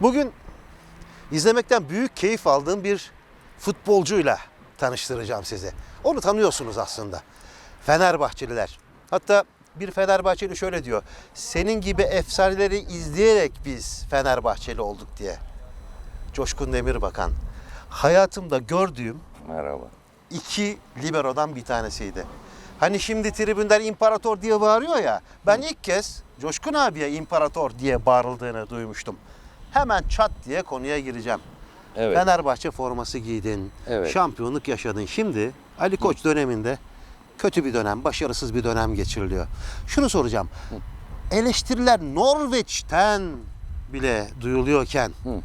Bugün izlemekten büyük keyif aldığım bir futbolcuyla tanıştıracağım sizi. Onu tanıyorsunuz aslında. Fenerbahçeliler. Hatta bir Fenerbahçeli şöyle diyor. Senin gibi efsaneleri izleyerek biz Fenerbahçeli olduk diye. Coşkun Demirbakan. Hayatımda gördüğüm Merhaba. iki libero'dan bir tanesiydi. Hani şimdi tribünden imparator diye bağırıyor ya. Ben ilk kez Coşkun abiye imparator diye bağırıldığını duymuştum. Hemen çat diye konuya gireceğim. Evet. Fenerbahçe forması giydin. Evet. Şampiyonluk yaşadın. Şimdi Ali Koç döneminde kötü bir dönem, başarısız bir dönem geçiriliyor. Şunu soracağım. Eleştiriler Norveç'ten bile duyuluyorken Hı.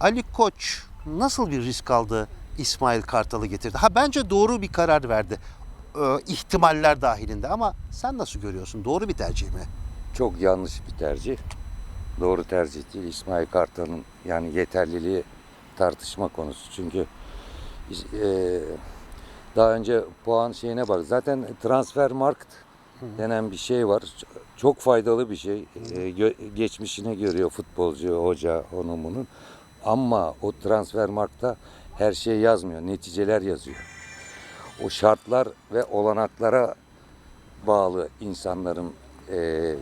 Ali Koç nasıl bir risk aldı İsmail Kartal'ı getirdi? Ha bence doğru bir karar verdi. Ee, ihtimaller dahilinde ama sen nasıl görüyorsun? Doğru bir tercih mi? Çok yanlış bir tercih. Doğru tercih değil. İsmail Kartal'ın yani yeterliliği tartışma konusu. Çünkü e, daha önce puan şeyine bak. Zaten transfer markt denen bir şey var. Çok faydalı bir şey. E, gö- geçmişine görüyor futbolcu, hoca, onun bunun. Ama o transfer markta her şey yazmıyor. Neticeler yazıyor. O şartlar ve olanaklara bağlı insanların e,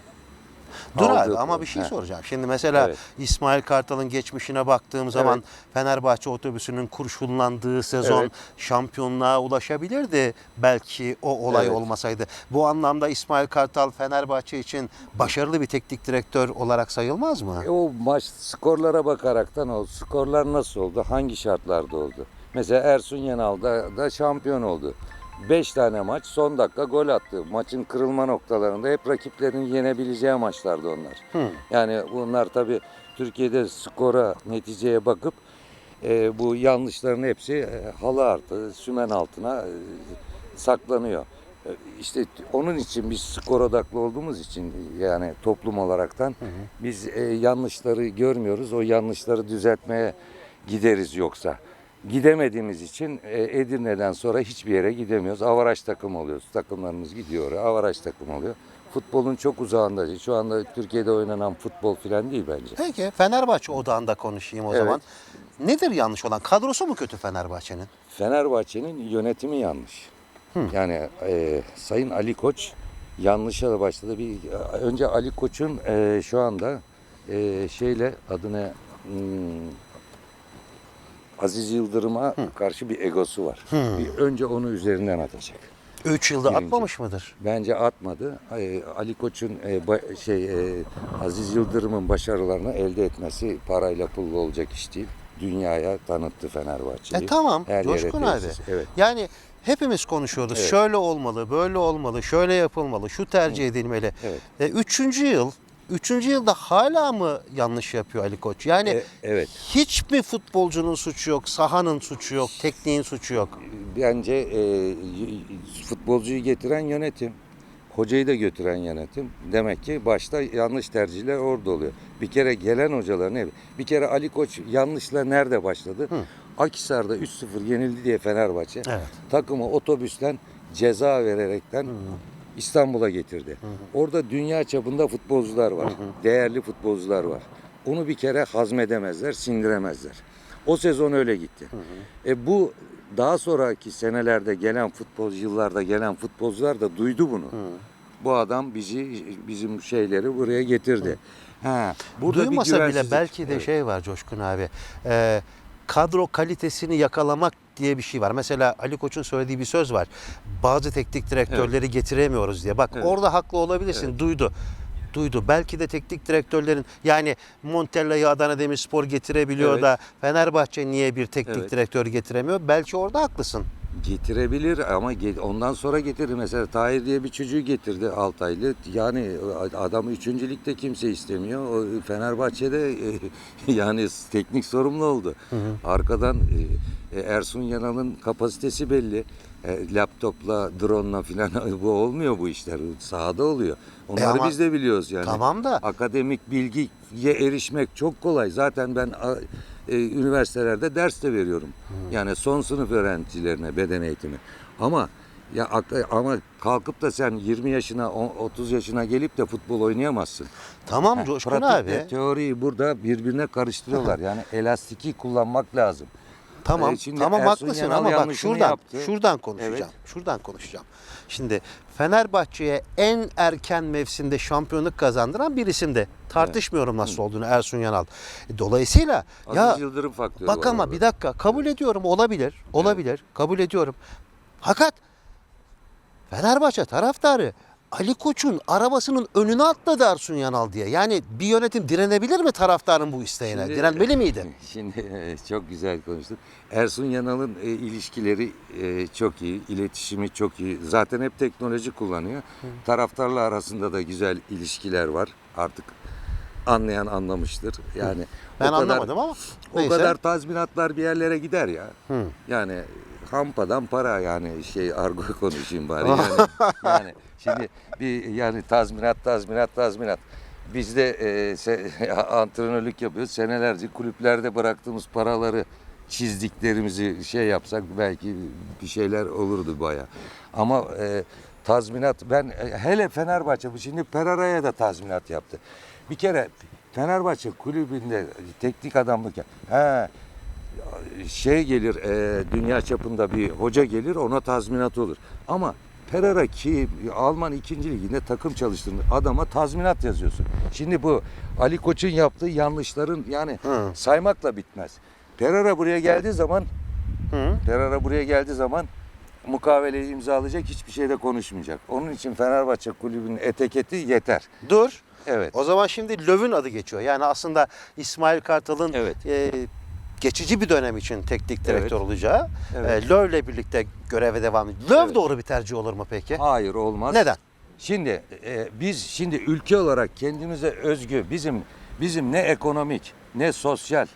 Dur abi ama bir şey He. soracağım. Şimdi mesela Evet. İsmail Kartal'ın geçmişine baktığım zaman Fenerbahçe otobüsünün kurşunlandığı sezon Evet. şampiyonluğa ulaşabilirdi. Belki o olay Evet. olmasaydı. Bu anlamda İsmail Kartal Fenerbahçe için başarılı bir teknik direktör olarak sayılmaz mı? E, O maç skorlara bakaraktan o skorlar nasıl oldu? Hangi şartlarda oldu? Mesela Ersun Yanal da, da şampiyon oldu. 5 tane maç son dakika gol attı. Maçın kırılma noktalarında hep rakiplerin yenebileceği maçlardı onlar. Hı. Yani bunlar tabii Türkiye'de skora, neticeye bakıp e, bu yanlışların hepsi e, halı altı, sümen altına e, saklanıyor. E, İşte onun için biz skor odaklı olduğumuz için yani toplum olaraktan biz e, yanlışları görmüyoruz. O yanlışları düzeltmeye gideriz yoksa. Gidemediğimiz için e, Edirne'den sonra hiçbir yere gidemiyoruz. Avaraj takım oluyoruz. Takımlarımız gidiyor. Avaraj takım oluyor. Futbolun çok uzağında. Şu anda Türkiye'de oynanan futbol falan değil bence. Peki Fenerbahçe odağında konuşayım o Evet. zaman. Nedir yanlış olan? Kadrosu mu kötü Fenerbahçe'nin? Fenerbahçe'nin yönetimi yanlış. Yani e, Sayın Ali Koç yanlışa da başladı. Bir önce Ali Koç'un e, şu anda e, şeyle adını hmm, Aziz Yıldırım'a karşı bir egosu var. Bir önce onu üzerinden atacak. 3 yılda Birinci. atmamış mıdır? Bence atmadı. Ali Koç'un e, ba- şey e, Aziz Yıldırım'ın başarılarını elde etmesi parayla pulla olacak iş değil. Dünyaya tanıttı Fenerbahçe'yi. E tamam Her yere Coşkun abi. tesis. Evet. Yani hepimiz konuşuyoruz. Evet. Şöyle olmalı, böyle olmalı, şöyle yapılmalı, şu tercih edilmeli. Evet. E, üçüncü yıl, üçüncü yılda hala mı yanlış yapıyor Ali Koç? Yani E, evet. hiç mi futbolcunun suçu yok, sahanın suçu yok, tekniğin suçu yok? Bence e, futbolcuyu getiren yönetim, hocayı da götüren yönetim. Demek ki başta yanlış tercihler orada oluyor. Bir kere gelen hocaların hep, bir kere Ali Koç yanlışla nerede başladı? Akhisar'da 3-0 yenildi diye Fenerbahçe Evet. takımı otobüsten ceza vererekten İstanbul'a getirdi. Orada dünya çapında futbolcular var. Değerli futbolcular var. Onu bir kere hazmedemezler, sindiremezler. O sezon öyle gitti. E bu daha sonraki senelerde gelen futbolcu, yıllarda gelen futbolcular da duydu bunu. Bu adam bizi bizim şeyleri buraya getirdi. Ha, burada bir Duymasa bile belki de Evet. şey var Coşkun abi. e, kadro kalitesini yakalamak diye bir şey var. Mesela Ali Koç'un söylediği bir söz var. Bazı teknik direktörleri getiremiyoruz diye. Bak Evet. orada haklı olabilirsin. Duydu. Duydu. Belki de teknik direktörlerin yani Montella'yı Adana Demirspor getirebiliyor Evet. da Fenerbahçe niye bir teknik Evet. direktör getiremiyor? Belki orada haklısın. Getirebilir ama ondan sonra getirir. Mesela Tahir diye bir çocuğu getirdi Altaylı. Yani adam 3. ligde kimse istemiyor. O Fenerbahçe'de e, yani teknik sorumlu oldu. Arkadan e, Ersun Yanal'ın kapasitesi belli. E, laptopla, drone'la falan bu olmuyor bu işler. Sahada oluyor. Onları E ama- biz de biliyoruz yani. Tamam da Akademik bilgiye erişmek çok kolay. Zaten ben a, e, üniversitelerde ders de veriyorum. Yani son sınıf öğrencilerine beden eğitimi. Ama Ya ak- ama kalkıp da sen 20 yaşına, o- 30 yaşına gelip de futbol oynayamazsın. Tamam Coşkun pratikle abi. teoriyi burada birbirine karıştırıyorlar. Yani elastiki kullanmak lazım. Tamam, Ee, şimdi tamam Ersun haklısın Yanal ama bak yanlışını şuradan, yaptı. şuradan konuşacağım. Şuradan konuşacağım. Şimdi Fenerbahçe'ye en erken mevsimde şampiyonluk kazandıran bir isim de. Tartışmıyorum nasıl olduğunu Ersun Yanal. E, Dolayısıyla Aziz ya Yıldırım faktörü bak ama orada. bir dakika kabul ediyorum olabilir. Olabilir. Kabul ediyorum. Fakat Fenerbahçe taraftarı Ali Koç'un arabasının önüne atladı Ersun Yanal diye. Yani bir yönetim direnebilir mi taraftarın bu isteğine? Şimdi- Direnmeli miydi? Şimdi e, çok güzel konuştun. Ersun Yanal'ın e, ilişkileri e, çok iyi, iletişimi çok iyi. Zaten hep teknoloji kullanıyor. Taraftarla arasında da güzel ilişkiler var. Artık anlayan anlamıştır. Yani Ben o kadar, anlamadım ama O neyse. kadar tazminatlar bir yerlere gider ya. Hı. Yani hampadan para yani şey argo konuşayım bari yani. yani şimdi bir yani tazminat tazminat tazminat. Biz de e, se- antrenörlük yapıyoruz. Senelerce kulüplerde bıraktığımız paraları çizdiklerimizi şey yapsak belki bir şeyler olurdu baya. Ama e, tazminat ben e, hele Fenerbahçe bu şimdi Perara'ya da tazminat yaptı. Bir kere Fenerbahçe kulübünde teknik adamlık yap- he şey gelir e, dünya çapında bir hoca gelir ona tazminat olur. Ama Perara ki Alman 2. liginde takım çalıştırmış adama tazminat yazıyorsun. Şimdi bu Ali Koç'un yaptığı yanlışların yani Hı. saymakla bitmez. Perara buraya geldiği zaman Hı. Perara buraya geldiği zaman mukaveleyi imzalayacak hiçbir şeyde konuşmayacak. Onun için Fenerbahçe kulübünün etiketi yeter. Dur. Evet. O zaman şimdi Löv'ün adı geçiyor. Yani aslında İsmail Kartal'ın Evet. e, geçici bir dönem için teknik direktör Evet. olacağı Evet. e, Löv'le birlikte göreve devam ediyor. Löv Evet. doğru bir tercih olur mu peki? Hayır olmaz. Neden? Şimdi e, biz şimdi ülke olarak kendimize özgü bizim bizim ne ekonomik ne sosyal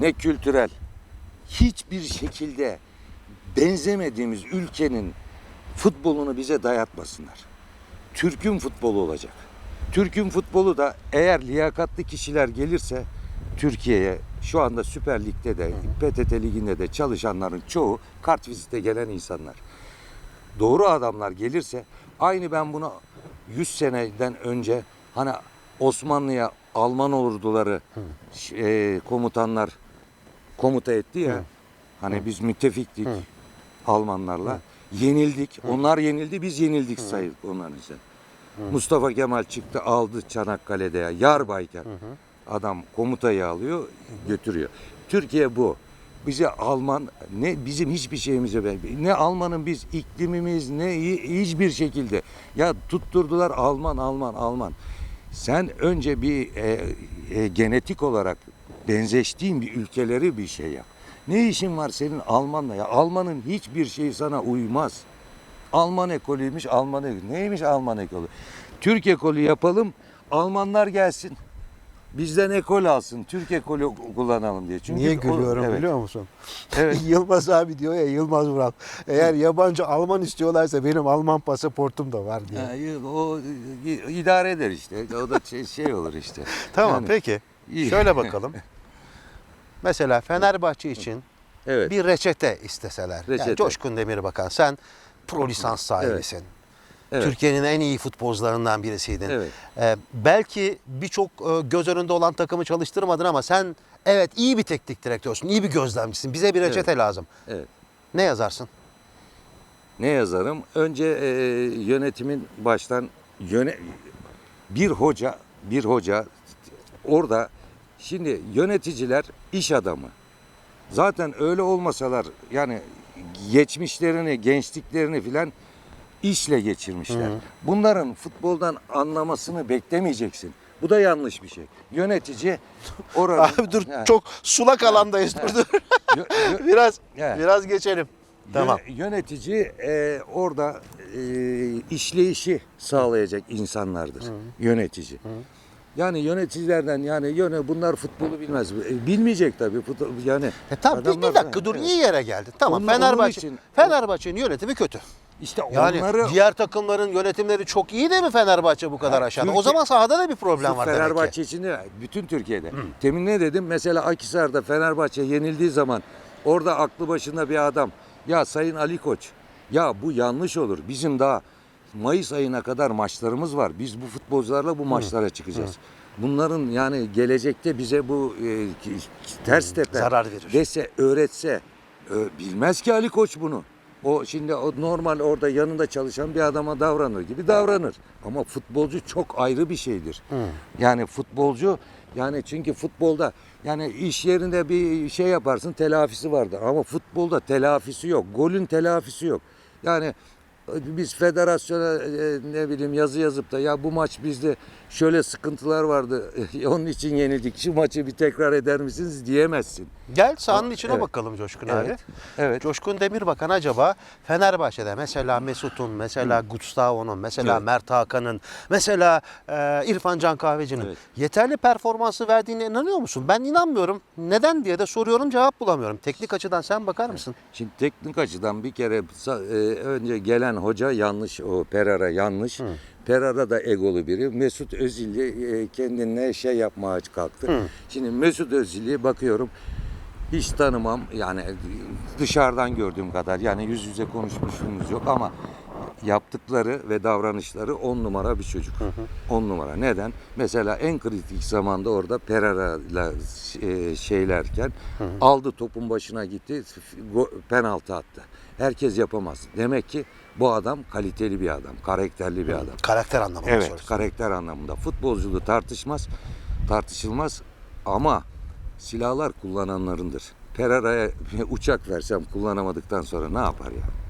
ne kültürel hiçbir şekilde benzemediğimiz ülkenin futbolunu bize dayatmasınlar. Türk'ün futbolu olacak. Türk'ün futbolu da eğer liyakatlı kişiler gelirse Türkiye'ye şu anda Süper Lig'de de PTT Ligi'nde de çalışanların çoğu kart vizite gelen insanlar doğru adamlar gelirse aynı ben bunu 100 seneden önce hani Osmanlı'ya Alman orduları e, komutanlar komuta etti ya. Hani biz müttefiktik Almanlarla. Yenildik. Onlar yenildi, biz yenildik sayılır onların için. Mustafa Kemal çıktı aldı Çanakkale'de ya yarbayken. Adam komutayı alıyor, götürüyor. Türkiye bu. Bize Alman ne bizim hiçbir şeyimize ne Alman'ın biz iklimimiz ne hi- hiçbir şekilde ya tutturdular Alman Alman Alman. Sen önce bir e, e, genetik olarak benzeştiğin bir ülkeleri bir şey yap. Ne işin var senin Almanla ya? Almanın hiçbir şeyi sana uymaz. Alman ekolüymüş, Alman ekolü. Neymiş Alman ekolü? Türk ekolü yapalım, Almanlar gelsin. Bizden ekol alsın, Türk ekolü kullanalım diye. Çünkü Niye o- gülüyorum evet, biliyor musun? Evet. Yılmaz abi diyor ya Yılmaz Vural. Eğer yabancı Alman istiyorlarsa benim Alman pasaportum da var diye. Ha, o idare eder işte. O da şey, şey olur işte. Tamam Yani, peki. iyi. Şöyle bakalım. Mesela Fenerbahçe için Evet. bir reçete isteseler. Yani Reçete. Coşkun Demirbakan sen pro lisans sahibisin. Evet. Türkiye'nin en iyi futbolcularından birisiydin. Evet. Ee, belki birçok e, göz önünde olan takımı çalıştırmadın ama sen evet iyi bir teknik direktörsün, iyi bir gözlemcisin. Bize bir reçete lazım. Evet. Ne yazarsın? Ne yazarım? Önce e, yönetimin baştan yöne bir hoca bir hoca orada şimdi yöneticiler iş adamı. Zaten öyle olmasalar yani geçmişlerini, gençliklerini filan işle geçirmişler. Bunların futboldan anlamasını beklemeyeceksin. Bu da yanlış bir şey. Yönetici orada Abi dur çok sulak alandayız. Dur dur. Biraz He. biraz geçelim. Tamam. Yö- Yönetici e, orada e, işleyişi sağlayacak insanlardır. Yönetici. Yani yöneticilerden yani yöne bunlar futbolu bilmez. E, bilmeyecek tabii. Futbol, yani E tamam bir, dakika dur Evet. iyi yere geldin. Tamam Onun- onun Fenerbahçe için- Fenerbahçe'nin yönetimi kötü. İşte Yani onları diğer takımların yönetimleri çok iyi de mi Fenerbahçe bu kadar aşağıda? O Türkiye- zaman sahada da bir problem var demek ki. Fenerbahçe için değil, bütün Türkiye'de. Temin ne dedim? Mesela Akhisar'da Fenerbahçe yenildiği zaman orada aklı başında bir adam ya Sayın Ali Koç Ya bu yanlış olur. Bizim daha Mayıs ayına kadar maçlarımız var. Biz bu futbolcularla bu maçlara çıkacağız. Bunların yani gelecekte bize bu e, ki- ters teper Zarar verir. dese, öğretse ö- bilmez ki Ali Koç bunu. O şimdi o normal orada yanında çalışan bir adama davranır gibi davranır. Ama futbolcu çok ayrı bir şeydir. Yani futbolcu yani çünkü futbolda yani iş yerinde bir şey yaparsın telafisi vardır ama futbolda telafisi yok. Golün telafisi yok. Yani biz federasyona e, ne bileyim yazı yazıp da ya bu maç bizde şöyle sıkıntılar vardı onun için yenildik şu maçı bir tekrar eder misiniz diyemezsin. Gel sahanın içine Evet. bakalım Coşkun Evet, abi. evet. Coşkun Demirbakan acaba Fenerbahçe'de mesela Mesut'un, mesela Gustavo'nun, mesela Evet. Mert Hakan'ın, mesela e, İrfan Can Kahveci'nin Evet. yeterli performansı verdiğine inanıyor musun? Ben inanmıyorum. Neden diye de soruyorum cevap bulamıyorum. Teknik açıdan sen bakar mısın? Şimdi teknik açıdan bir kere e, önce gelen hoca yanlış o Perara yanlış. Perara da egolu biri. Mesut Özil'i e, kendine şey yapmaya kalktı. Şimdi Mesut Özil'i bakıyorum hiç tanımam yani dışarıdan gördüğüm kadar yani yüz yüze konuşmuşluğumuz yok ama yaptıkları ve davranışları on numara bir çocuk. On numara. Neden? Mesela en kritik zamanda orada Perara'yla e, şeylerken aldı topun başına gitti penaltı attı. Herkes yapamaz. Demek ki bu adam kaliteli bir adam, karakterli bir adam. Karakter anlamında Evet, soruyorsun. karakter anlamında. Futbolculuğu tartışmaz, tartışılmaz ama silahlar kullananlarındır. Perara'ya uçak versem kullanamadıktan sonra ne yapar ya?